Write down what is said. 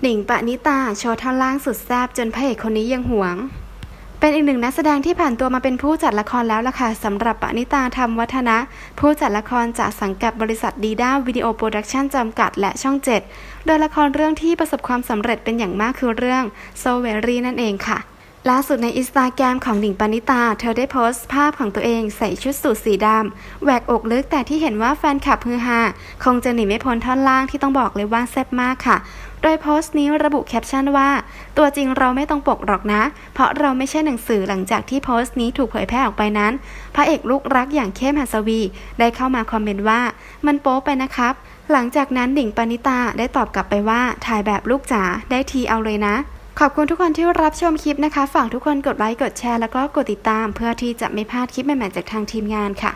หนิงปะนิตาโชว์ท่อนล่างสุดแซบจนพระเอกคนนี้ยังหวง เป็นอีกหนึ่งนักแสดงที่ผ่านตัวมาเป็นผู้จัดละครแล้วล่ะค่ะสำหรับปณิตาธรรมวัฒนะ ผู้จัดละครจากสังกัดบริษัทดีด้าวิดีโอโปรดักชั่นจำกัดและช่อง 7 โดยละครเรื่องที่ประสบความสำเร็จเป็นอย่างมากคือเรื่องโซเวรีนั่นเองค่ะ ล่าสุดในอินสตาแกรมของหนิงปณิตา เธอได้โพสต์ภาพของตัวเองใส่ชุดสูทสีดำแหวกอกลึกแต่ที่เห็นว่าแฟนคลับฮือฮาคงจะหนีไม่พ้นท่อนล่างที่ต้องบอกเลยว่าแซ่บมากค่ะ โดยโพสต์นี้ระบุแคปชั่นว่า ตัวจริงเราไม่ต้องปกหรอกนะ เพราะเราไม่ใช่หนังสือหลังจากที่โพสต์นี้ถูกเผยแพร่ออกไปนั้น พระเอกลูกรักอย่างเข้มหัสวี ได้เข้ามาคอมเมนต์ว่า มันโป๊ไปนะครับ หลังจากนั้นหนิงปณิตาได้ตอบกลับไปว่าถ่ายแบบลูกจ๋าได้ทีเอาเลยนะ ขอบคุณทุกคนที่รับชมคลิปนะคะ ฝากทุกคนกดไลค์ กดแชร์ แล้วก็กดติดตาม เพื่อที่จะไม่พลาดคลิปใหม่ๆจากทางทีมงานค่ะ